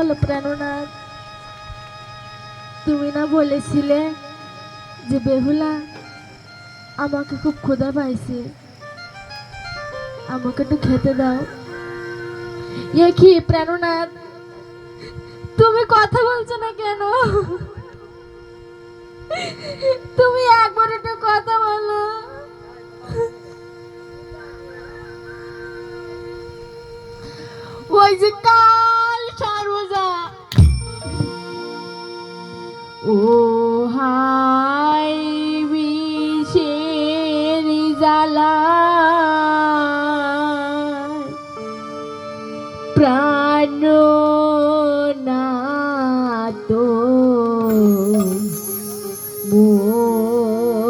বলো প্রাণনাথ তুমি না বলেছিলে যে বেহুলা আমাকে খুব ক্ষুধা পাইছে। আমাকে একটু খেতে দাও। এ কি প্রাণনাথ, তুমি কথা বলছো না কেন? তুমি একবার একটু কথা বলো। ওই যে কাল জ্বালা প্রাণ না তো মরিল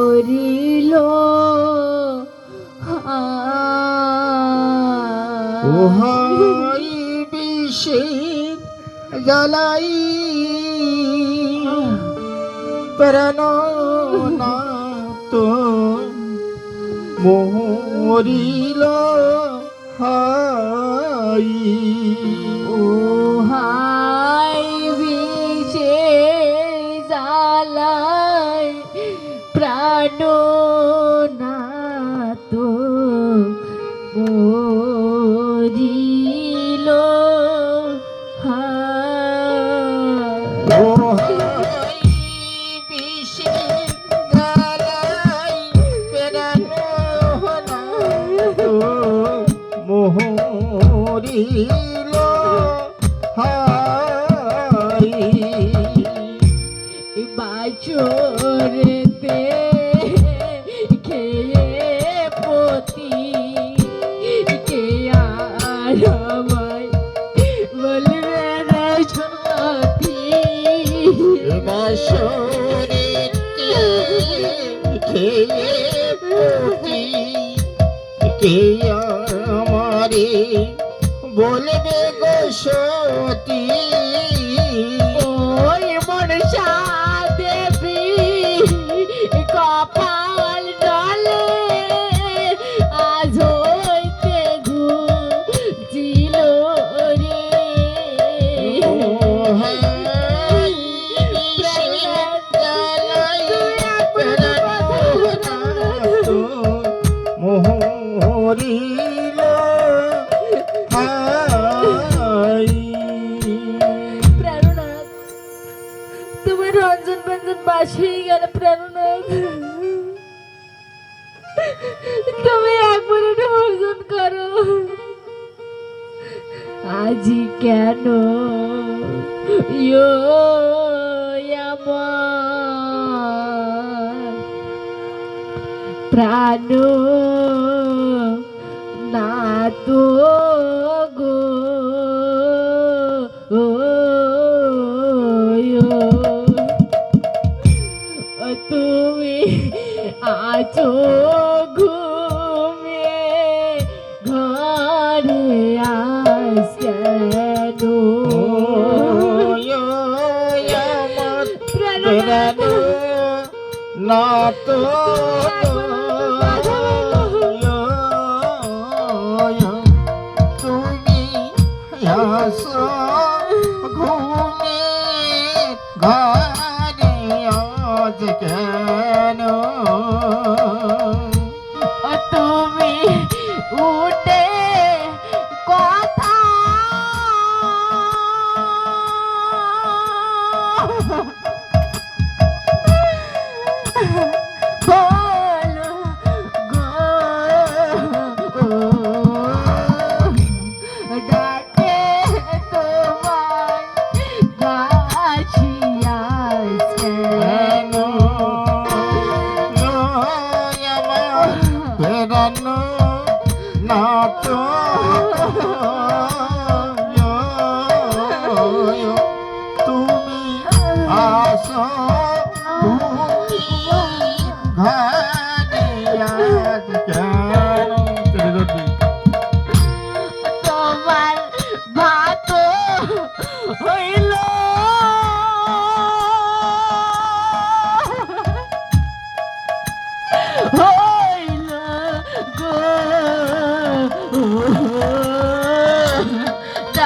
ওহাই বিষের জ্বালাই প্রাণ না তো মরিল হাই। ও হাই বিছে জ্বালায় প্রাণ না তো মরিল মরিল হাই। বাছরতে খেয়ে পতি কে আর আমায় বলবে রে সতী? বাসরিতে খেয়ে আমারে বলবে গো সতী। ওই মনসা দেবী কপাল ডলে আজ হইতে ঘুছিল রে। ও রঞ্জন ব্যঞ্জন বাসিয়ে গেলে প্রেরণাথ তুমি একবার একটু ভোজন করো। আজি কেন ইয়ো প্রাণ না তো আছো ঘুমে ঘরে আস কেন বেড়ানো না তো তুমি আসো ঘুমে ঘরে আজ কেন ಊಟ তুমি আসো।